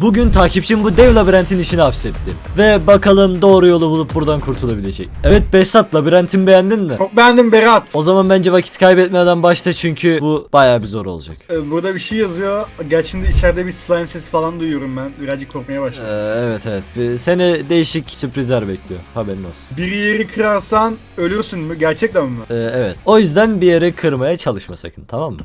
Bugün takipçim bu dev labirentin işini hapsetti. Ve bakalım doğru yolu bulup buradan kurtulabilecek. Evet Besat labirentimi beğendin mi? Çok beğendim Berat. O zaman bence vakit kaybetmeden başla çünkü bu bayağı bir zor olacak. Ee, Burada bir şey yazıyor. Gerçi şimdi içeride bir slime sesi falan duyuyorum ben. Birazcık korkmaya Ee, başladım. evet evet Bir- seni değişik sürprizler bekliyor haberin olsun. Bir yeri kırarsan ölürsün mü? Gerçekten mi? Ee, evet o yüzden bir yere kırmaya çalışma sakın tamam mı?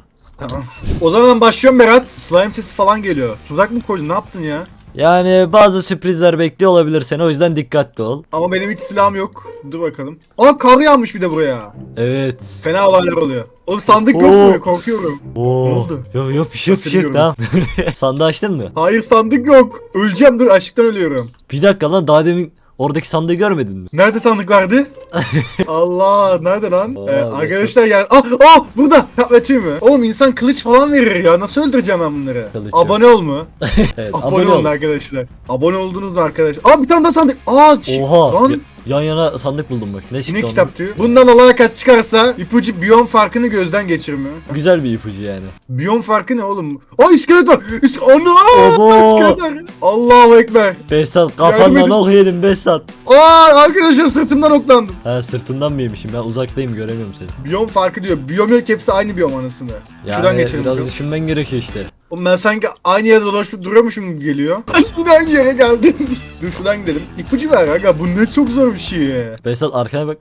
Tamam. O zaman başlıyorum Berat. Slime sesi falan geliyor. Tuzak mı koydun? Ne yaptın ya? Yani bazı sürprizler bekliyor olabilir seni o yüzden dikkatli ol. Ama benim hiç silahım yok. Dur bakalım. Aa kar yağmış bir de buraya. Evet. Fena olaylar oluyor. Oğlum sandık yok Oo. mu? Korkuyorum. Oo. oldu? Yok yok bir şey yok bir şey yok tamam. Sandığı açtın mı? Hayır sandık yok. Öleceğim dur açlıktan ölüyorum. Bir dakika lan daha demin oradaki sandığı görmedin mi? Nerede sandık vardı? Allah nerede lan? Aa, Ee, arkadaşlar yani ah ah burada ya tüy mü? Oğlum insan kılıç falan verir ya nasıl öldüreceğim ben bunları? Kılıç yok. abone ol mu? Evet, abone, olun arkadaşlar. Abone oldunuz mu arkadaş? Aa bir tane daha sandık. Aa Oha. Lan yan yana sandık buldum bak. Ne çıktı ne ondan? kitap diyor? Bundan olarak çıkarsa ipucu biyon farkını gözden geçirmiyor. Güzel bir ipucu yani. Biyon farkı ne oğlum? Aa iskelet var. İs Ana! Obo. İskelet var. Allahu ekber. Behzat kafandan edin. ok yedim Behzat. Aa arkadaşlar sırtımdan oklandım. Ha sırtından mı yemişim ben uzaktayım göremiyorum seni. Biyon farkı diyor. Biyom yok hepsi aynı biyom anasını. Şuradan Yani geçelim. biraz düşünmen gerekiyor işte. Oğlum ben sanki aynı yerde dolaşıp duruyormuşum gibi geliyor. Yine aynı yere geldim. Dur şuradan gidelim. İpucu ver aga bu ne çok zor bir şey. Behzat arkana bak.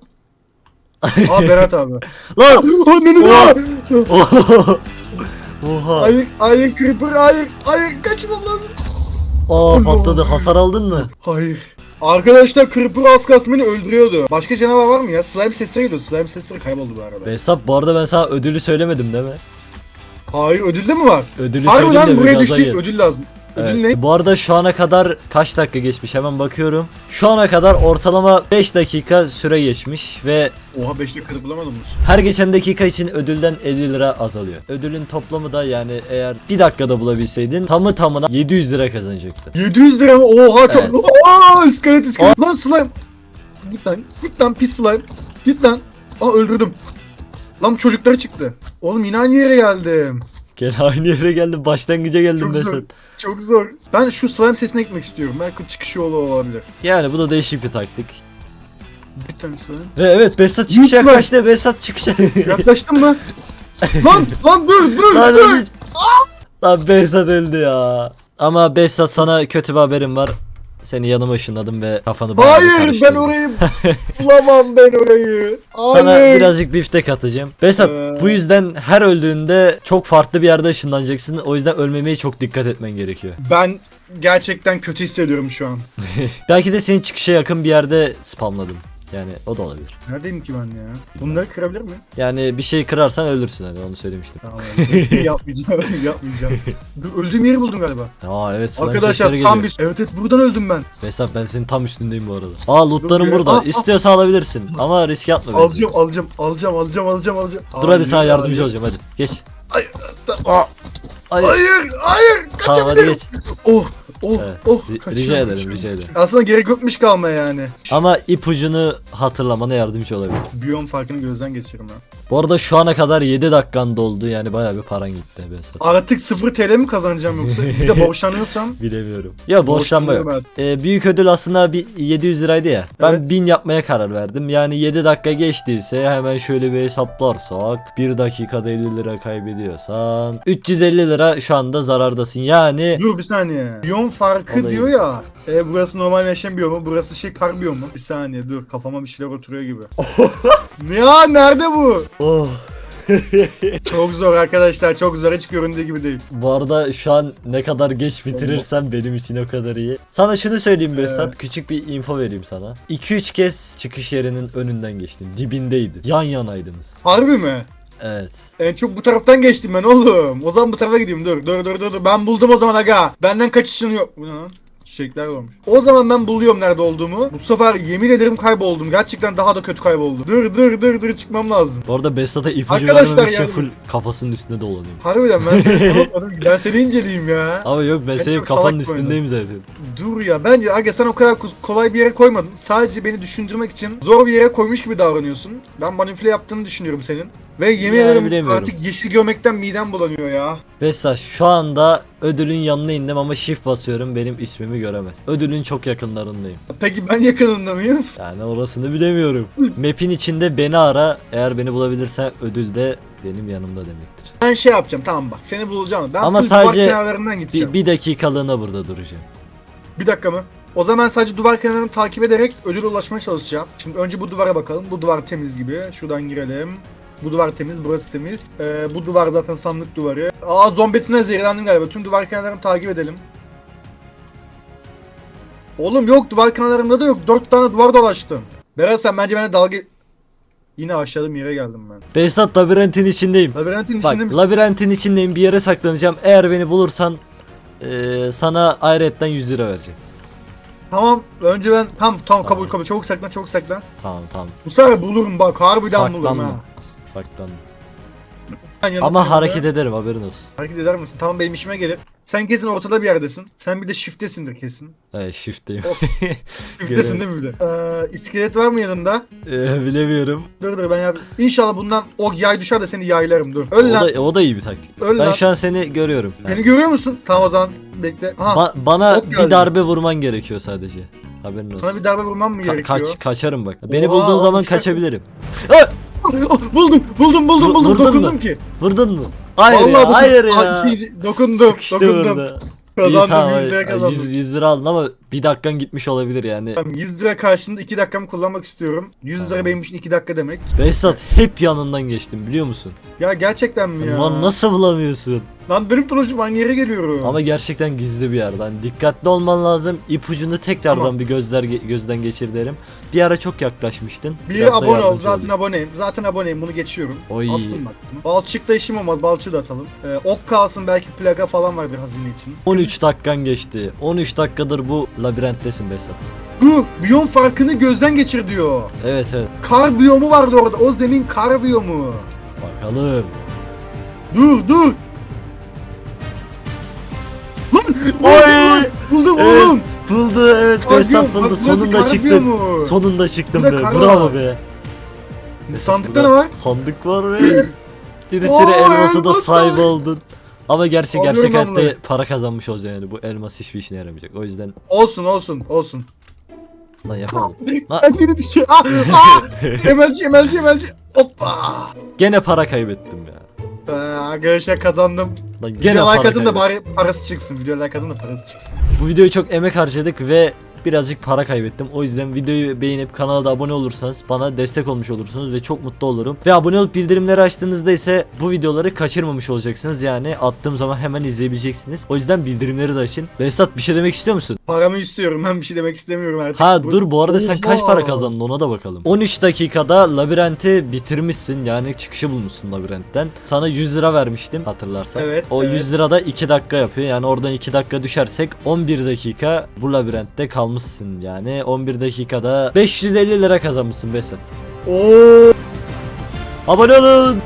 Aa Berat abi. Lan! Anneni Oha! Oha! Hayır, hayır creeper, hayır, hayır kaçmam lazım. Aa patladı. Hasar aldın mı? Hayır. Arkadaşlar creeper az kalsın beni öldürüyordu. Başka canavar var mı ya? Slime sesleri geliyor. Slime sesleri kayboldu bu arada. Behzat bu arada ben sana ödülü söylemedim değil mi? Hayır ödülde mi var? Ödülü Harbi söyleyeyim lan buraya düştü. gel. Ödül lazım. Ödül Evet. ne? Bu arada şu ana kadar kaç dakika geçmiş hemen bakıyorum. Şu ana kadar ortalama 5 dakika süre geçmiş ve Oha 5 dakikada bulamadım mı? her geçen dakika için ödülden 50 lira azalıyor. Ödülün toplamı da yani eğer bir dakikada bulabilseydin tamı tamına 700 lira kazanacaktı. 700 lira mı? Oha çok. Evet. Aa iskelet iskelet. Lan slime. Git lan. Git lan pis slime. Git lan. Aa öldürdüm. Lan bu çocukları çıktı. Oğlum yine aynı yere geldim. Gel aynı yere geldim başlangıca geldim Çok ben zor. sen. Çok zor. Ben şu slime sesine gitmek istiyorum. Belki çıkış yolu olabilir. Yani bu da değişik bir taktik. Bir tane slime. Ve evet Besat çıkışa Lütfen. yaklaştı Besat çıkışa. Yaklaştın mı? lan lan dur dur Lan dur. Lan Behzat öldü ya. Ama Behzat sana kötü bir haberim var. Seni yanıma ışınladım ve kafanı Hayır ben orayı bulamam ben orayı. Sana Hayır. birazcık biftek atacağım. Besat Ee. bu yüzden her öldüğünde çok farklı bir yerde ışınlanacaksın. O yüzden ölmemeye çok dikkat etmen gerekiyor. Ben gerçekten kötü hissediyorum şu an. Belki de senin çıkışa yakın bir yerde spamladım. Yani o da olabilir. Neredeyim ki ben ya? Bunları kırabilir mi? Yani bir şey kırarsan ölürsün hani onu söylemiştim. Tamam. yapmayacağım, yapmayacağım. Öldüğüm yeri buldum galiba. Aa evet slime Arkadaşlar tam bir... Evet evet buradan öldüm ben. Besat ben senin tam üstündeyim bu arada. Aa lootların Dur, burada. aa. İstiyorsa alabilirsin. Ama riske atma. Alacağım, alacağım, alacağım, alacağım, alacağım, alacağım. Dur hadi sana yardımcı olacağım hadi. Geç. Aa, Hayır. hayır, hayır. Tamam hadi Kaçabilirim. geç. Oh, oh, Evet. oh. Ri- rica ederim rica ederim. Aslında gerek yokmuş kalmaya yani. Ama ipucunu hatırlamana yardımcı olabilir. Biyon farkını gözden geçiririm ha. Bu arada şu ana kadar 7 dakikan doldu yani bayağı bir paran gitti Besat. Artık 0 TL mi kazanacağım yoksa? Bir de borçlanıyorsam. Bilemiyorum. Ya borçlanma yok. borçlanıyorum Ee, büyük ödül aslında bir 700 liraydı ya. Ben Evet. 1000 yapmaya karar verdim. Yani 7 dakika geçtiyse hemen şöyle bir hesaplarsak 1 dakikada 50 lira kaybediyorsan 350 lira şu anda zarardasın. Yani Dur bir saniye. Biyon farkı Olayı. diyor ya. E, burası normal yaşam biyomu, burası şey kar biyomu. Bir saniye dur kafama bir şeyler oturuyor gibi. ya nerede bu? oh. Çok zor arkadaşlar çok zor hiç göründüğü gibi değil. Bu arada şu an ne kadar geç bitirirsem benim için o kadar iyi. Sana şunu söyleyeyim Besat. Evet. Küçük bir info vereyim sana. 2-3 kez çıkış yerinin önünden geçtin. Dibindeydi. Yan yanaydınız. Harbi mi? Evet. En çok bu taraftan geçtim ben oğlum. O zaman bu tarafa gideyim dur dur dur dur. dur. Ben buldum o zaman aga. Benden kaçışın yok. Bu ne lan? Çiçekler olmuş. O zaman ben buluyorum nerede olduğumu. Bu sefer yemin ederim kayboldum. Gerçekten daha da kötü kayboldum. Dur dur dur dur çıkmam lazım. Bu arada Besat'a ipucu Arkadaşlar vermemek için yani- full kafasının üstünde dolanıyorum. Harbiden ben seni tanımadım. Ben seni inceleyeyim ya. Ama yok ben Ben senin kafanın üstündeyim zaten. Dur ya bence aga sen o kadar ko- kolay bir yere koymadın. Sadece beni düşündürmek için zor bir yere koymuş gibi davranıyorsun. Ben manipüle yaptığını düşünüyorum senin. Ve yemin Yani ederim bilemiyorum. artık yeşil görmekten midem bulanıyor ya. Besat şu anda ödülün yanına indim ama shift basıyorum benim ismimi göremez. Ödülün çok yakınlarındayım. Peki ben yakınında mıyım? Yani orasını bilemiyorum. Map'in içinde beni ara. Eğer beni bulabilirsen ödül de benim yanımda demektir. Ben şey yapacağım tamam bak seni bulacağım. Ben Ama sadece kenarlarından gideceğim. Bir, bir dakikalığına burada duracağım. Bir dakika mı? O zaman sadece duvar kenarını takip ederek ödüle ulaşmaya çalışacağım. Şimdi önce bu duvara bakalım. Bu duvar temiz gibi. Şuradan girelim. Bu duvar temiz, burası temiz. Ee, bu duvar zaten sandık duvarı. Aa zombetine zehirlendim galiba. Tüm duvar kenarlarını takip edelim. Oğlum yok duvar kenarlarında da yok. Dört tane duvar dolaştım. Berat sen bence bana dalga... Yine aşağıda yere geldim ben. Behzat labirentin içindeyim. Labirentin Bak içinde mi? labirentin içindeyim bir yere saklanacağım. Eğer beni bulursan eee, sana ayrıyetten 100 lira vereceğim. Tamam önce ben... Tamam tamam kabul kabul. Çabuk saklan çabuk saklan. Tamam tamam Bu sefer bulurum bak harbiden bulurum saklanma. ha. Ben yanı Ama hareket ederim haberin olsun. Hareket eder misin? Tamam benim işime gelir. Sen kesin ortada bir yerdesin. Sen bir de shift'tesindir kesin. Evet shift'teyim. Shift'tesin değil mi bir de? Ee, iskelet var mı yanında? Eee, bilemiyorum. Dur dur ben yap. İnşallah bundan o yay düşer de seni yaylarım dur. O Öl lan. da, o da iyi bir taktik. Öl ben lan. şu an seni görüyorum. Beni görüyor musun? Tamam o zaman bekle. Ha, Ba- bana bir darbe vurman gerekiyor sadece. Haberin olsun. sana bir darbe vurmam mı Ka- gerekiyor? kaç kaçarım bak. Beni Oha, bulduğun zaman şu- kaçabilirim. Oh, buldum, buldum, buldum, buldum. vurdun Dokundum mu? ki. Vurdun mu? Hayır Vallahi ya, dokun- hayır ya. ikinci- dokundum, Sıkıştı dokundum. burada. Kazandım, tamam, 100 lira hadi. kazandım. 100, 100 lira aldın ama bir dakikan gitmiş olabilir yani. Tamam, 100 lira karşılığında 2 dakikamı kullanmak istiyorum. 100 lira benim için 2 dakika demek. Behzat hep yanından geçtim biliyor musun? Ya gerçekten mi ya? Lan nasıl bulamıyorsun? Lan dönüp dolaşıp aynı yere geliyorum. Ama gerçekten gizli bir yerden. Dikkatli olman lazım. İpucunu tekrardan Tamam. bir gözler gözden geçir derim. Bir ara çok yaklaşmıştın. Bir Biraz da abone ol. yardımcı Zaten olayım. aboneyim. Zaten aboneyim. Bunu geçiyorum. Oy. Attım bak. bunu. Balçıkta işim olmaz. Balçığı da atalım. Ee, ok kalsın belki plaka falan vardır hazine için. 13 dakikan geçti. 13 dakikadır bu labirenttesin Behzat. Dur. Biyom farkını gözden geçir diyor. Evet evet. Kar biyomu vardı orada. O zemin kar biyomu. Bakalım. Dur dur. Lan! Oy! Buldum Evet. oğlum. Buldu evet Behzat buldu. Sonunda biyomu. Sonunda çıktım be. Bravo var. be. Sandıkta ne var? Sandık var ve bir Oo, elması da sahip oldun. Ama gerçek Alıyorum gerçek ben hayatta bunları. para kazanmış olacaksın yani. Bu elmas hiçbir işine yaramayacak. O yüzden Olsun olsun olsun. lan yapamadım. Lan. Ben biri düşüyor. Aa, aa. emelci emelci emelci. Hoppa. Gene para kaybettim ya. Ee, arkadaşlar kazandım. Lan gene Video para like atın da kaybettim. bari parası çıksın. Video like atın da parası çıksın. Bu videoyu çok emek harcadık ve birazcık para kaybettim. O yüzden videoyu beğenip kanala da abone olursanız bana destek olmuş olursunuz ve çok mutlu olurum. Ve abone olup bildirimleri açtığınızda ise bu videoları kaçırmamış olacaksınız. Yani attığım zaman hemen izleyebileceksiniz. O yüzden bildirimleri de açın. Behzat bir şey demek istiyor musun? Paramı istiyorum. Ben bir şey demek istemiyorum artık. Ha dur bu arada sen kaç Oha. para kazandın ona da bakalım. 13 dakikada labirenti bitirmişsin yani çıkışı bulmuşsun labirentten. Sana 100 lira vermiştim hatırlarsan. Evet, O evet. 100 lira da 2 dakika yapıyor. Yani oradan 2 dakika düşersek 11 dakika bu labirentte kalmışsın yani. 11 dakikada 550 lira kazanmışsın Besat. Oo. Abone olun.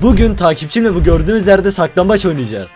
Bugün takipçimle bu gördüğünüz yerde saklambaç oynayacağız.